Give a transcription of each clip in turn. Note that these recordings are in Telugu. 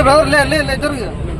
బ్రదర్ లే లే లే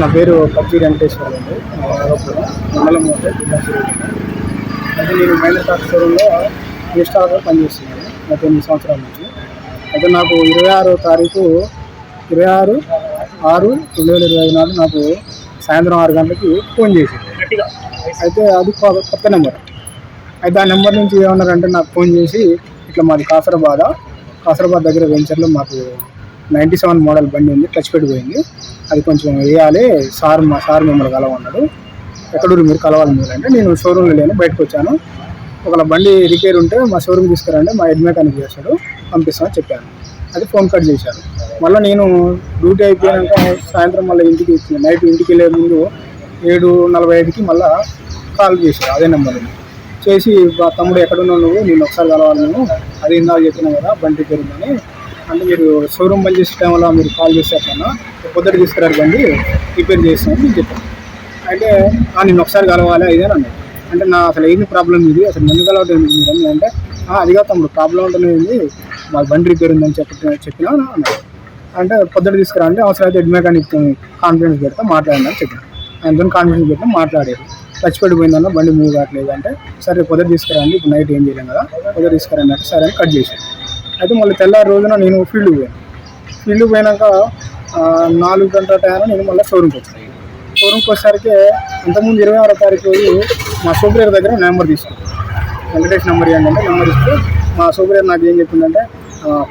నా పేరు పచ్చి వెంకటేశ్వర అండి. మండలం జిల్లా అయితే నేను మైనర్ టాక్ షోరూంలో ఇన్స్టాల్గా పనిచేస్తున్నాను గత ఎనిమిది సంవత్సరాల నుంచి. అయితే నాకు ఇరవై ఆరో తారీఖు ఇరవై ఆరు ఆరు రెండు వేల ఇరవై నాడు నాకు సాయంత్రం ఆరు గంటలకి ఫోన్ చేసింది. అయితే అది కొత్త నెంబర్. అయితే ఆ నెంబర్ నుంచి ఏమన్నారంటే నాకు ఫోన్ చేసి ఇట్లా మాది కాసరబాద కాసరబాద్ దగ్గర వెంచర్లో మాకు నైంటీ సెవెన్ మోడల్ బండి ఉంది టచ్ పెట్టిపోయింది అది కొంచెం వేయాలి సార్ మా సార్ మిమ్మల్ని కలవన్నాడు ఎక్కడూరు మీరు కలవాలి మీరు అంటే నేను షోరూమ్లో లేను బయటకు వచ్చాను. ఒకవేళ బండి రిపేర్ ఉంటే మా షోరూమ్ తీసుకురండి మా హెడ్ మెకానిక్ చేశాడు పంపిస్తామని చెప్పాను. అది ఫోన్ కట్ చేశారు. మళ్ళీ నేను డ్యూటీ అయిపోయాక సాయంత్రం మళ్ళీ ఇంటికి నైట్ ఇంటికి వెళ్ళే ముందు ఏడు నలభై ఐదుకి మళ్ళీ కాల్ చేశారు అదే నెంబర్ చేసి మా తమ్ముడు ఎక్కడున్నావు నువ్వు? నేను ఒకసారి కలవాలి నేను అది ఇందాక చెప్పినా కదా బండి రిపేర్ ఉందని. అంటే మీరు షోరూమ్ బంద్ చేసే టైంలో మీరు కాల్ చేశారన్నా పొద్దుట తీసుకురారు బండి రిపేర్ చేస్తామని నేను చెప్పాను అంటే నేను ఒకసారి కలవాలి? ఇదే అన్నాడు అంటే నా అసలు ఏమి ప్రాబ్లం ఇది? అసలు ముందు కలవటం మీరు అంటే అది కాదు తమ్ముడు ప్రాబ్లం ఉంటుంది మాకు బండి రిపేర్ ఉందని చెప్పి చెప్పినా? అన్నాడు అంటే పొద్దుట తీసుకురా అంటే అవసరం అయితే హెడ్ మెకానిక్ కాన్ఫిడెన్స్ పెడతా మాట్లాడండి అని చెప్పాను ఆయనతో కాన్ఫిడెన్స్ పెట్టి మాట్లాడారు. టచ్ బండి మూవ్ కావట్లేదు అంటే సరే పొద్దుట తీసుకురండి ఇప్పుడు నైట్ ఏం చేయలేం కదా పొద్దుట తీసుకురండి అంటే సరే అని కట్ చేశాను అయితే మళ్ళీ తెల్లారి రోజున నేను ఫీల్డ్కి పోయాను. ఫీల్డ్కి పోయినాక నాలుగు గంటల టైం నేను మళ్ళీ షోరూమ్కి వచ్చాను షోరూమ్కి వచ్చేసరికి అంతకుముందు ఇరవై ఆరో తారీఖు రోజు మా సూపరియర్ దగ్గర నెంబర్ తీసుకున్నాను వెంకటేష్ నెంబర్ ఏంటంటే నెంబర్ ఇస్తే మా సూపరియర్ నాకు ఏం చెప్పిందంటే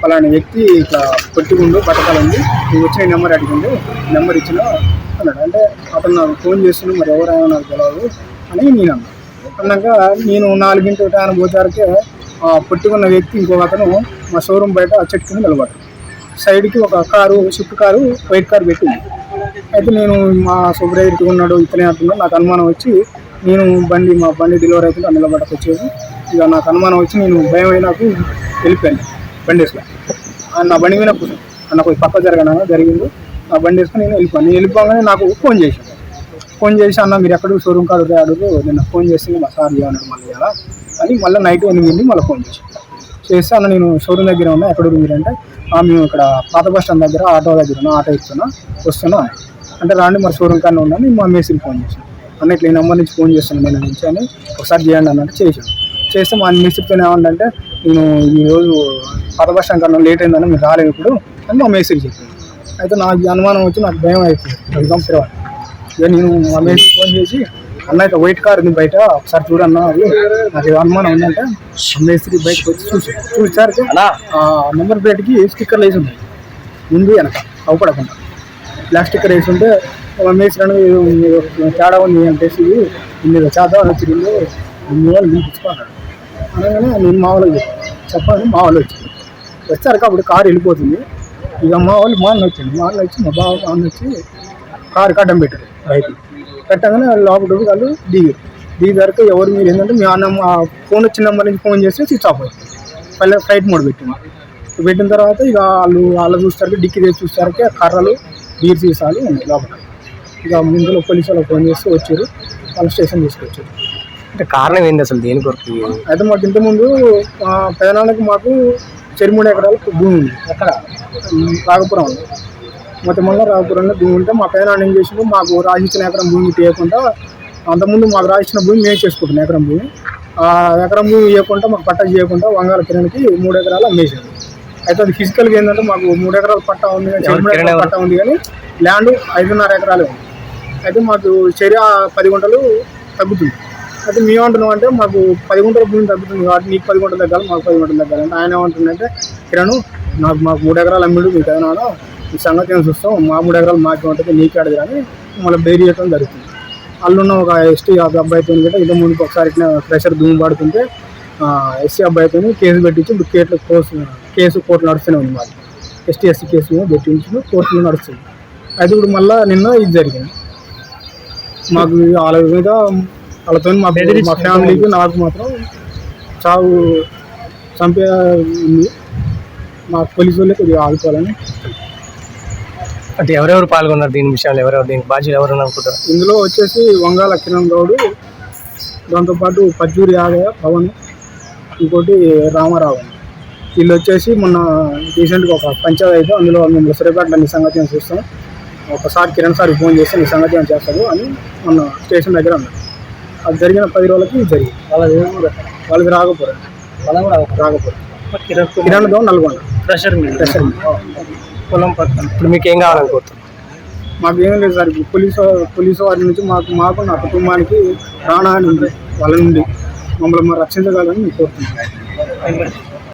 పలానా వ్యక్తి ఇట్లా పెట్టుకుండు బతకాలు ఉంది నువ్వు వచ్చిన నెంబర్ అడిగిండు నెంబర్ ఇచ్చిన అన్నాడు. అంటే అతను నాకు ఫోన్ చేస్తున్నాడు మరి ఎవరైనా నాకు తెలియదు అని నేను అన్నాను అన్నాక నేను నాలుగింటి టైం పోతారికే పెట్టుకున్న వ్యక్తి ఇంకొక అతను మా షోరూమ్ బయట ఆ చెట్టు కింద నిలబడ్డాడు సైడ్కి ఒక car swift car white car పెట్టింది. అయితే నేను మా సూపర్వైజర్ ఉన్నాడు ఇతనే అంటున్నాడు నాకు అనుమానం వచ్చి నేను బండి మా బండి డెలివరీ అవుతుంటే నిలబడకు వచ్చేది ఇక నాకు అనుమానం వచ్చి నేను భయం అయినాకు వెళ్ళిపోయాను బండి వేసుకుని. నా బండి మీద కూర్చొని అన్న కొంచెం పక్క జరగనా జరిగింది. నా బండి వేసుకుని నేను వెళ్ళిపోయాను. నేను వెళ్ళిపోగానే నాకు ఫోన్ చేశాను ఫోన్ చేసి అన్న మీరు ఎక్కడ షోరూమ్ కాదు అడుగు నేను ఫోన్ చేసి మా సార్ చేయన్నాడు మళ్ళీ అలా అని మళ్ళీ నైట్ ఎనిమిది మళ్ళీ ఫోన్ చేశాను చేస్తే అన్న నేను షోరూమ్ దగ్గర ఉన్నా ఎక్కడ మీరు అంటే "ఆ, మేము ఇక్కడ పాత బస్ స్టాండ్ దగ్గర ఆటో దగ్గర ఉన్నా ఆటో ఇస్తున్నా వస్తున్నా. అంటే రాండి మరి షోరూమ్ కానీ ఉన్నాను మా మేస్త్రికి ఫోన్ చేశాను. అన్న ఇట్లా ఈ నెంబర్ నుంచి ఫోన్ చేస్తున్నాను నేను నుంచి అని ఒకసారి చేయండి అన్నట్టు చేశాను. చేస్తే మా మేస్త్రితో ఏమంటే నేను ఈ రోజు పాత బస్ స్టాండ్ కన్నా లేట్ అయిందని మీరు రాలేదు ఇప్పుడు అని మా మేసీకి చెప్పాను అయితే నాకు అనుమానం వచ్చి నాకు భయం అయిపోయింది. ఎగ్జామ్ తెరవాలి ఇక నేను మా మేసీకి ఫోన్ చేసి అన్న ఇట్లా వైట్ కార్ ఉంది బయట. ఒకసారి చూడన్నా. అది నాకు అనుమానం ఉందంటే మేస్త్రి బయటకు వచ్చి చూసి చూసారు ఆ నెంబర్ ప్లేట్కి స్టిక్కర్లు వేసి ఉన్నాయి. ముందు వెనక అవపడకుండా. బ్లాక్ స్టిక్కర్ వేసి ఉంటే మా మేస్త్రి తేడా ఉంది చెప్పేసి మీరు చేద్దాం అని వచ్చి ఇన్ని వాళ్ళు పిలుచుకున్నాడు అనగానే నేను మా వాళ్ళకి చెప్పాను మా వాళ్ళు వచ్చారు. వచ్చారు అప్పుడు కారు వెళ్ళిపోతుంది. ఇక మా వాళ్ళు మా అన్న వచ్చింది మా అన్న వచ్చి మా బావ మా అన్న వచ్చి కారు కట్టం పెట్టారు రైతు పెట్టగానే వాళ్ళు లోపల వాళ్ళు దిగారు దిగారు ఎవరు మీరు ఏంటంటే మీ అన్న మా ఫోన్ వచ్చిన నెంబర్ నుంచి ఫోన్ చేస్తే స్విచ్ ఆఫ్ అవుతుంది మళ్ళీ ఫ్లైట్ మోడ్ పెట్టింది. పెట్టిన తర్వాత ఇక వాళ్ళు వాళ్ళు చూస్తారు డిక్కి తీసి చూస్తారు కర్రలు బీర్ సీసాలు ఉన్నాయి లోపల. ఇక ముందులో పోలీసు వాళ్ళకి ఫోన్ చేసి వచ్చారు వాళ్ళ స్టేషన్ తీసుకొచ్చారు. అంటే కారణం ఏంది అసలు దేని కొరకు? అయితే మాకు ఇంతకుముందు ఆ, పెదనాన్నకి మాకు చెరుమూడు ఎకరాల భూమి ఉంది. ఎక్కడ రాగపురం ఉంది మొత్తం మళ్ళీ రాగపురంలో భూమి ఉంటే మా పెదనాన్న ఏం చేసిండు? మాకు రాసిచ్చిన ఎకరం భూమి తీయకుండా అంతకుముందు మాకు రాసిచ్చిన భూమి మేము చేసుకుంటున్నాం ఎకరం భూమి. ఆ ఎకరం భూమి ఇవ్వకుండా మాకు పట్టా చేయకుండా వంగాల కిరణ్కి మూడు ఎకరాలు అమ్మేసాడు అయితే అది ఫిజికల్గా ఏంటంటే మాకు మూడు ఎకరాల పట్టా ఉంది కానీ పట్టా ఉంది కానీ ల్యాండ్ ఐదున్నర ఎకరాలే ఉంది. అయితే మాకు చర్య పది గుంటలు తగ్గుతుంది. అయితే మేము ఏమంటున్నాం అంటే మాకు పది గుంటల భూమి తగ్గుతుంది కాబట్టి నీకు పది గుంటలు తగ్గాలి మాకు పది గుంటలు తగ్గాలి. అంటే ఆయన ఏమంటుందంటే కిరణ్ నాకు మాకు మూడు ఎకరాలు అమ్మిడు మీకు ఏదైనా ఈ సంగతి ఏం చూస్తాం? మా మూడు ఎకరాలు మాకే ఉంటుంది నీకాడదు కానీ మళ్ళీ బెయిల్ చేయడం జరుగుతుంది. అల్లున్న ఒక ఎస్టీ అబ్బాయితో కూడా ఇంత ముందుకు ఒకసారి ఇట్లా ప్రెషర్ దుమ్ము పడుతుంటే ఎస్సీ అబ్బాయితో కేసు పెట్టించి ఇప్పుడు కేసు కోర్సు కేసు కోర్టు నడుస్తూనే ఉంది మాది. ఎస్టీ ఎస్సీ కేసు మీద పెట్టించి కోర్టులో నడుస్తుంది. అయితే ఇప్పుడు మళ్ళీ నిన్న ఇది జరిగింది. మాకు వాళ్ళ మీద వాళ్ళతో మా మా ఫ్యామిలీకి నాకు మాత్రం చావు చంపే ఉంది. మా పోలీసు వాళ్ళే కొద్దిగా ఆదుకోవాలని అంటే ఎవరెవరు పాల్గొన్నారు దీని విషయంలో? ఎవరెవరు దీనికి బాధ్యులు ఎవరు అనుకుంటారు? ఇందులో వచ్చేసి వంగాల కిరణ్ గౌడ్ దాంతోపాటు పజ్జూరి యాదయ్య పవన్ ఇంకోటి రామారావు. వీళ్ళు వచ్చేసి మొన్న రీసెంట్గా ఒక పంచాయతీ అయితే అందులో మేము సరిపడ్డ నీ సంగతి చూస్తాం. ఒకసారి కిరణ్ సార్కి ఫోన్ చేస్తే నీ సంగతి ఏం చేస్తారు అని మొన్న స్టేషన్ దగ్గర అన్నారు. అది జరిగిన పది రోజులకి ఇది జరిగింది. వాళ్ళది వాళ్ళది రాకపోరు వాళ్ళ కూడా రాకపోరు కిరణ్ గౌడ్ నల్గొండ. ప్రెషర్ ప్రెషర్ పొలం పక్కన. ఇప్పుడు మీకు ఏం కావాలనుకుంటున్నారు? మాకు ఏం లేదు సార్ ఇప్పుడు పోలీసు పోలీసు వారి నుంచి మాకు మాకు నా కుటుంబానికి ప్రాణాన్ని ఉంది వాళ్ళ నుండి. మమ్మల్ని రక్షించగలని కోరుతున్నాను